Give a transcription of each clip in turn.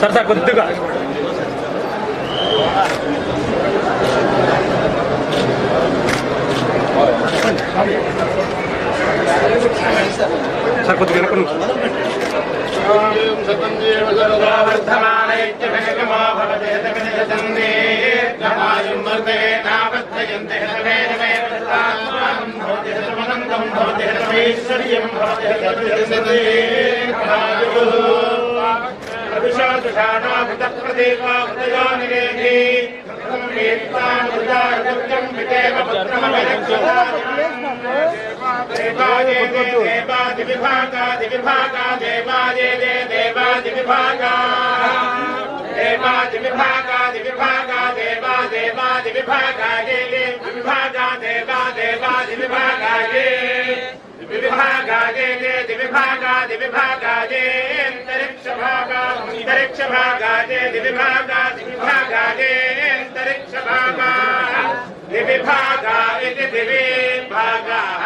Sir sir కొద్దిగా. Sir కొద్దిగా వెనక నుంచి. ऐश्वर्यम् भवत्यप्रदेवादयानिरेधि देवाये देवादिविभागादिविभागा देवाये दे देवादिविभागा देवादिविभागादिविभागा देवा देवादिविभागा ये विभागा देवा देव दिविभागादिविभागादेन्तरिक्षभागान्तरिक्षभागादे दिविभागादिविभागादेन्तरिक्षभागा दिविभागा इति दिवे भागाः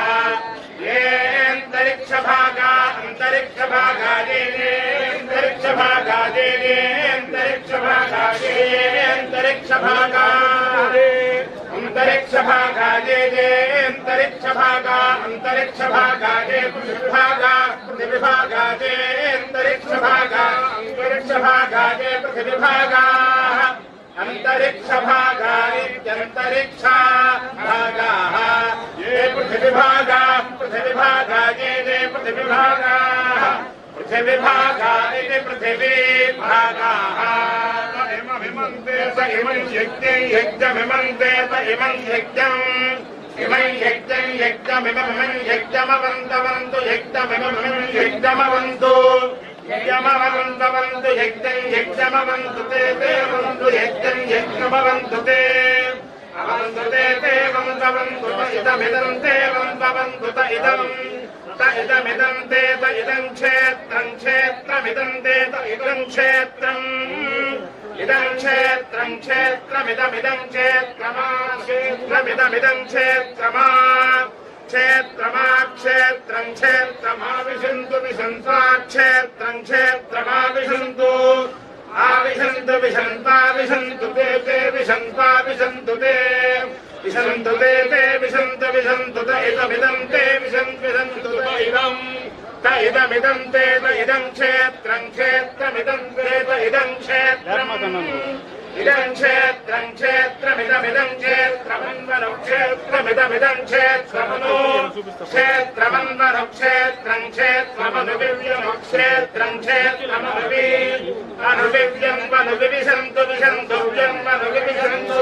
येऽन्तरिक्षभागा अन्तरिक्षभागादेनेन्तरिक्षभागादेनेन्तरिक्षभागादेनेन्तरिक्षभागा అంతరిక్ష భాగా జే జే అంతరిక్ష భాగా అంతరిక్ష భాగా జే పృథివిభాగా పృథివిభాగా జే అంతరిక్ష భాగా అంతరిక్ష భాగా జే పృథివిభాగా. అంతరిక్ష భాగా ఇత్యంతరిక్ష భాగా ఏ పృథివిభాగా పృథివిభాగా జే జే పృథివిభాగా పృథివిభాగా ఇది పృథివీ భాగా. ఇమం యజ్ఞం యజ్ఞమిమంతే స ఇమం యజ్ఞం. ఇమం యజ్ఞం యజ్ఞమిమం యజ్ఞమవంతవంతు యజ్ఞమిమం యజ్ఞమవంతు. యజ్ఞమవంతవంతు యజ్ఞం యజ్ఞమవంతు తే దేవంతు యజ్ఞం యజ్ఞమవంతు తే. అవంతు తే దేవంతవంతు ఇదమిదం దేవంతవంతు త ఇదం. ఇదమిదం తే ఇదం క్షేత్రం. క్షేత్రమిదం తే ఇదం క్షేత్రం. ఇదం క్షేత్రం క్షేత్రమిదమిదం క్షేత్రమా క్షేత్రమిదమిదం క్షేత్రమా క్షేత్రమా క్షేత్రం క్షేత్రమా విశంతు విశంతా క్షేత్రం క్షేత్రమా విశంతు. ఆవిశంతు విశంతా విశంతు తే తే విశంతా విశంతు తే. విశంతు తే తే విశంతు విశంతు ఇదమిదం తే విశంతు విశంతు ఇదం. त इदमिदं तेन इदं क्षेत्रं क्षेत्रमिदं तेन इदं क्षेत्रम् इदं क्षेत्रं क्षेत्रमिदमिदं क्षेत्रमन्वनु क्षेत्रमिदमिदं क्षेत्रमनु क्षेत्रमन्वनु क्षेत्रं क्षेत्रमनुविव्यनु क्षेत्रं क्षेत्रमनुवि अनुविव्यं मनुविविशन्तु विशन्तु व्यं मनुविविशन्तु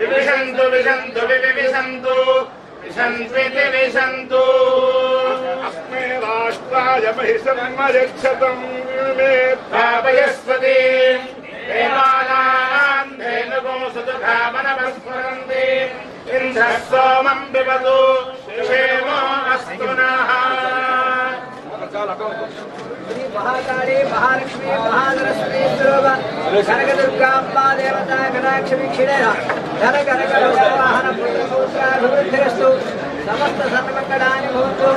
विविशन्तु विशन्तु विविविशन्तु विशन्त्विति विशन्तु अस्मे राष्ट्राय महिषन्मयक्षतम् मे स्थापयस्वतीम् देवानाम् धेनुगो सदुधामनमस्मरन्ति इन्द्रः सोमम् पिबतु क्षेमो अस्तु नः మహాకాళి మహాలక్ష్మి మహానరస్వీ కనకదుర్గాంబా దేవత కటాక్ష వీక్షిణ ధన కనక వాహన పుత్రసూత్రాభివృద్ధిరస్తు సమస్త సన్మంగళాని భవంతు.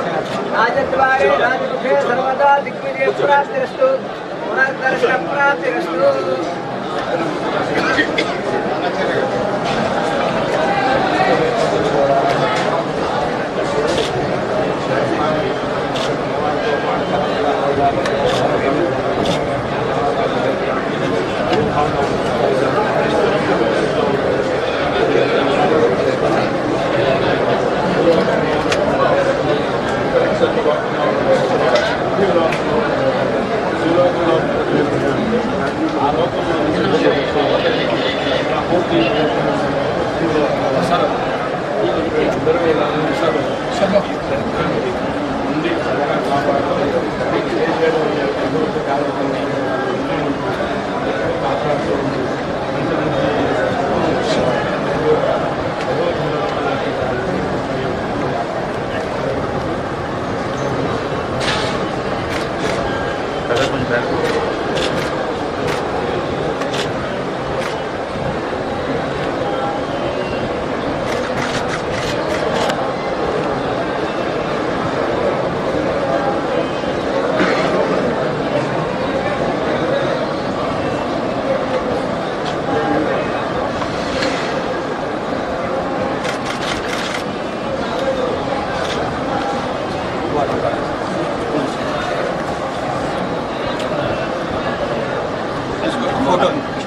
రాజద్వారే రాజముఖే సర్వదా దిగ్విజయ ప్రాప్తిరస్తు పునర్దర్శన ప్రాప్తిరస్తు Gracias.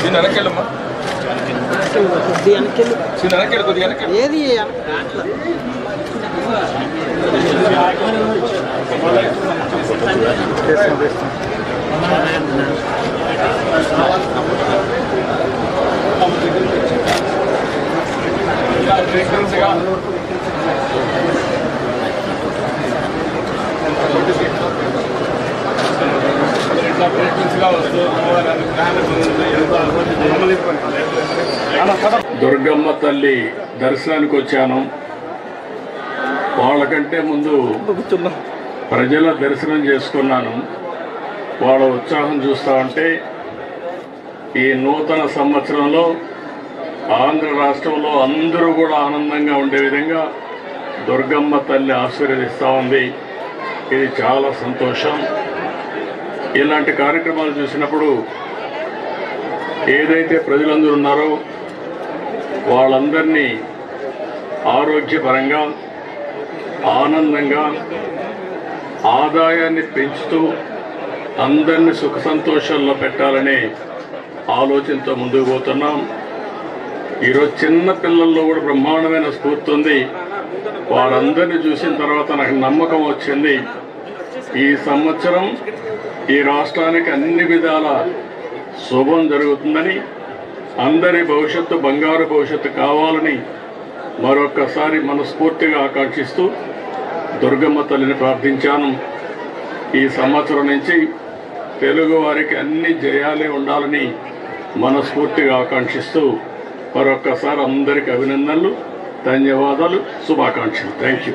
దీని వెనక్కి వెళ్ళమ్మా దీని వెనక్కి వెళ్ళి కొద్దిగా. ఏది ఫ్రీక్వెన్సీగా వస్తూ దుర్గమ్మ తల్లి దర్శనానికి వచ్చాను. వాళ్ళకంటే ముందు ప్రజల దర్శనం చేసుకున్నాను. వాళ్ళ ఉత్సాహం చూస్తా ఉంటే ఈ నూతన సంవత్సరంలో ఆంధ్ర రాష్ట్రంలో అందరూ కూడా ఆనందంగా ఉండే విధంగా దుర్గమ్మ తల్లి ఆశీర్వదిస్తూ ఉంది. ఇది చాలా సంతోషం. ఇలాంటి కార్యక్రమాలు చూసినప్పుడు ఏదైతే ప్రజలందరూ ఉన్నారో వాళ్ళందరినీ ఆరోగ్యపరంగా ఆనందంగా ఆదాయాన్ని పెంచుతూ అందరినీ సుఖ సంతోషాల్లో పెట్టాలనే ఆలోచనతో ముందుకు పోతున్నాం. ఈరోజు చిన్న పిల్లల్లో కూడా బ్రహ్మాండమైన స్ఫూర్తి ఉంది. వారందరినీ చూసిన తర్వాత నాకు నమ్మకం వచ్చింది. ఈ సంవత్సరం ఈ రాష్ట్రానికి అన్ని విధాల శుభం జరుగుతుందని అందరి భవిష్యత్తు బంగారు భవిష్యత్తు కావాలని మరొక్కసారి మనస్ఫూర్తిగా ఆకాంక్షిస్తూ దుర్గమ్మ తల్లిని ప్రార్థించాను. ఈ సంవత్సరం నుంచి తెలుగువారికి అన్ని జయాలే ఉండాలని మనస్ఫూర్తిగా ఆకాంక్షిస్తూ మరొక్కసారి అందరికి అభినందనలు ధన్యవాదాలు శుభాకాంక్షలు. Thank you